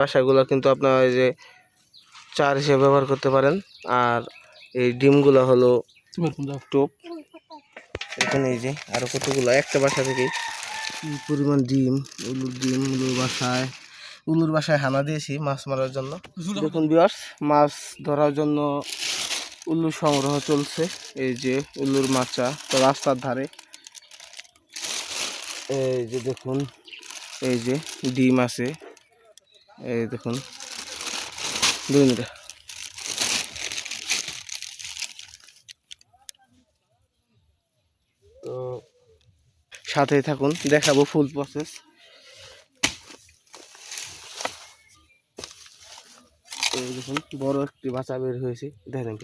বাসাগুলো কিন্তু আপনার এই যে চার হিসেবে ব্যবহার করতে পারেন। আর এই ডিমগুলো হলো টোপ। এখানে এই যে আরও কতগুলো? একটা বাসা থেকে পরিমাণ ডিম উলুর ডিম উলুর বাসায় উলুর বাসায় হানা দিয়েছি মাছ মারার জন্য। দেখুন বিয়ার্স মাছ ধরার জন্য উল্লু সংগ্রহ চলছে। এই যে উল্লুর মাচা তো রাস্তার ধারে। এই যে দেখুন এই যে ডিম আছে। এই দেখুন দুই মিনিট। তো সাথেই থাকুন দেখাবো ফুল প্রসেস এই দেখুন বড় একটি বাচ্চা বের হয়েছে দেখেন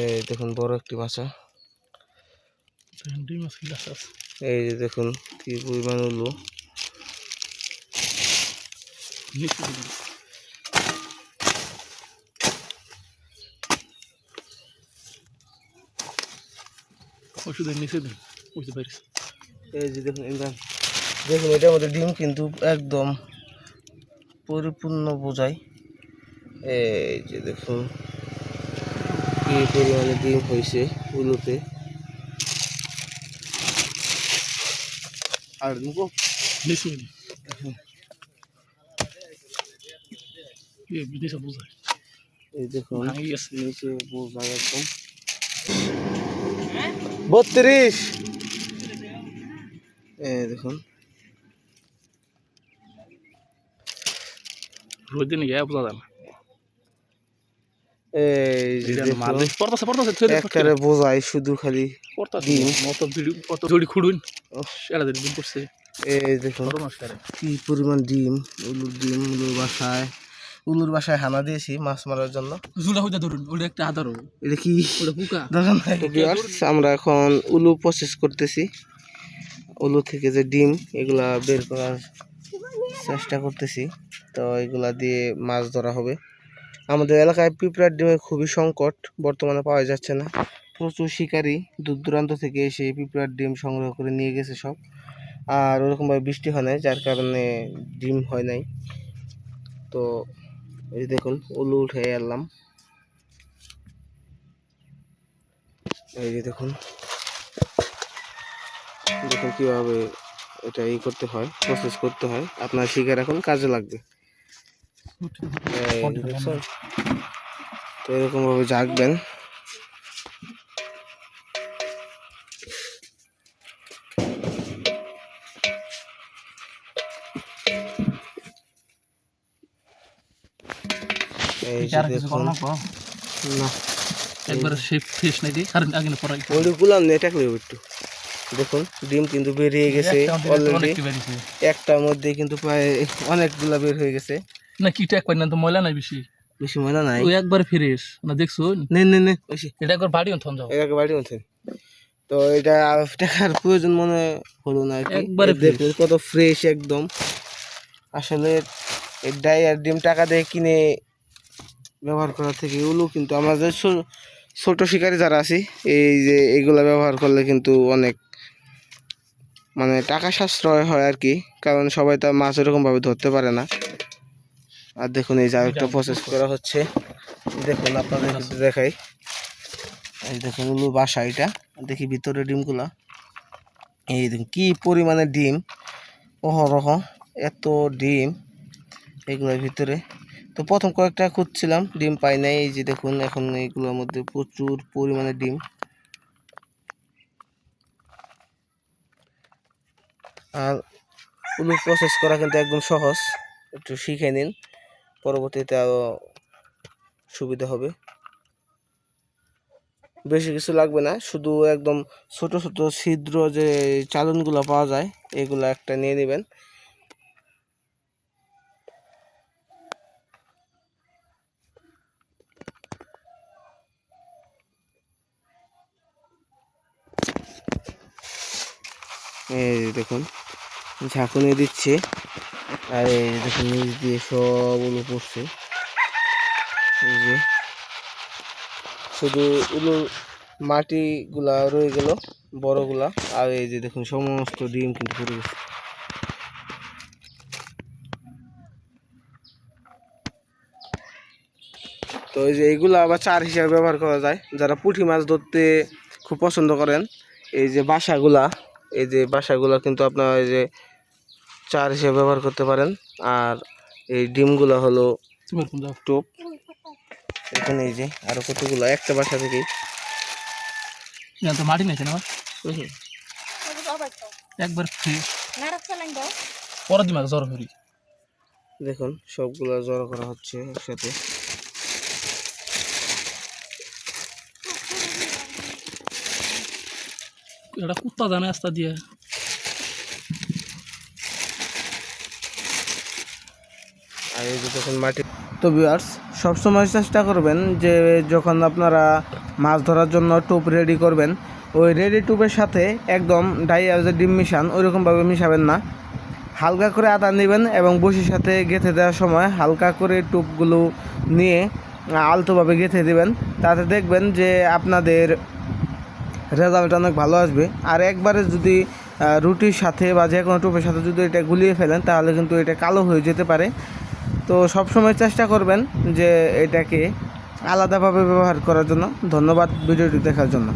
এই দেখুন বড় একটি বাচ্চা এই যে দেখুন কি পরিমাণ দিন। ওষুধের বুঝতে দেখুন ইমরান দেখুন এটার মধ্যে ডিম কিন্তু একদম পরিপূর্ণ বোঝায় এই যে দেখুন কি পরিমাণে ডিম হয়েছে উলুতে আর মুখো নিচে দিন এ নিচে বোঝায় এই দেখুন। নিচে বোঝায় একদম। বত্রিশ! এই দেখুন। রোদ দিন গিয়ে বোঝা যায় না শুধু খালি। এই দেখুন। কি পরিমাণ ডিম ডিম বাসায়। উলুর বাসায় হানা দিয়েছি মাছ মারার জন্য। জুলা হইতা ধরুন ওটা একটা আদার এটা কি? ওটা পুকা? viewers, আমরা এখন উলু প্রসেস করতেছি। উলু থেকে যে ডিম এগুলা বের করার চেষ্টা করতেছি। তো এগুলা দিয়ে মাছ ধরা হবে। আমাদের এলাকায় পিঁপড়ার ডিমের খুবই সংকট বর্তমানে পাওয়া যাচ্ছে না। প্রচুর শিকারী দূর দূরান্ত থেকে এসে পিঁপড়ার ডিম সংগ্রহ করে নিয়ে গেছে সব। আর ওরকমভাবে বৃষ্টি হয় নাই যার কারণে ডিম হয় নাই। তো এই দেখুন উলু উঠে এলাম। এই যে দেখুন দেখুন কীভাবে এটা ই করতে হয় প্রসেস করতে হয়। আপনার শিখে এখন কাজে লাগবে। তো এরকমভাবে জাগবেন। একবার শেপ ফেস নাই দিই কারণ আগে পড়াই ওইগুলো নেটা করবে একটু। দেখুন ডিম কিন্তু বেরিয়ে গেছে অলরেডি একটার মধ্যে কিন্তু প্রায় অনেকগুলা বের হয়ে গেছে। না কি ট্যাগ পাই না তো ময়লা নাই বেশি। বেশি ময়লা নাই। ওই একবার না দেখছ? নে নে নে এটা একবার বাড়ি অন্থন যাও। এটাকে বাড়ি তো এটা টাকার প্রয়োজন মনে হলো না। একবারে দেখুন কত ফ্রেশ একদম। আসলে এই ডাই আর ডিম টাকা দিয়ে কিনে ব্যবহার করা থেকে উলু, কিন্তু আমাদের ছো- ছোট শিকারী যারা আছি, এই যে এইগুলা ব্যবহার করলে কিন্তু অনেক মানে টাকা সাশ্রয় হয় আর কি, কারণ সবাই তো মাছ এরকমভাবে ধরতে পারে না। আর দেখুন এই যে আরেকটা প্রসেস করা হচ্ছে। দেখুন আপনাদের একটু দেখাই। এই দেখুন উলু বাসা এটা, দেখি ভিতরে ডিমগুলা। এই দেখুন কী পরিমাণে ডিম, অহরহ, এত ডিম, এগুলোর ভিতরে। তো প্রথম কয়েকটা খুঁজছিলাম, ডিম পাই নাই, এই যে দেখুন, এখন এইগুলোর মধ্যে প্রচুর পরিমাণে ডিম। আর উলু প্রসেস করা কিন্তু একদম সহজ, একটু শিখে নিন, পরবর্তীতে আরও সুবিধা হবে। বেশি কিছু লাগবে না, শুধু একদম ছোট ছোট ছিদ্র যে চালনগুলো পাওয়া যায়, এগুলো একটা নিয়ে নেবেন। দেখুন, ঝাঁকুনি দিচ্ছে। আর দেখুন, নিচ দিয়ে সবগুলো পড়ছে। এই যে, শুধু এগুলো মাটিগুলা রয়ে গেল, বড়গুলা। আর এই যে দেখুন, সমস্ত ডিম কিন্তু পড়ে গেছে। তো এই যে এইগুলো আবার চার হিসাবে ব্যবহার করা যায়। যারা পুঁটি মাছ ধরতে খুব পছন্দ করেন, এই যে বাসাগুলা এই যে বাসাগুলো কিন্তু আপনারা এই যে চার হিসেবে ব্যবহার করতে পারেন। আর এই ডিমগুলো হলো টোপ। এখানে এই যে আরও কতগুলো একটা বাসা থেকেই। মাটি নিয়েছে না আমার একবার ফ্রেশ পরের দিন জ্বর দেখুন সবগুলো জড়ো করা হচ্ছে একসাথে। এটা কুত্তা জানে আস্তা দিয়ে। আর এই যে দেখুন মাটি তো ভিউয়ার্স সবসময় চেষ্টা করবেন যে যখন আপনারা মাছ ধরার জন্য টোপ রেডি করবেন ওই রেডি টোপের সাথে একদম ডাইয়া যে ডিম মিশান ওইরকমভাবে মিশাবেন না। হালকা করে আদা নেবেন এবং বসির সাথে গেঁথে দেওয়ার সময় হালকা করে টোপগুলো নিয়ে আলতোভাবে গেঁথে দেবেন। তাতে দেখবেন যে আপনাদের রেজাল্ট অনেক ভালো আসবে। আর একবারে যদি রুটির সাথে বা যে কোনো টোপের সাথে যদি এটা গুলিয়ে ফেলেন, তাহলে কিন্তু এটা কালো হয়ে যেতে পারে। তো সবসময় চেষ্টা করবেন যে এটাকে আলাদাভাবে ব্যবহার করার জন্য। ধন্যবাদ ভিডিওটি দেখার জন্য।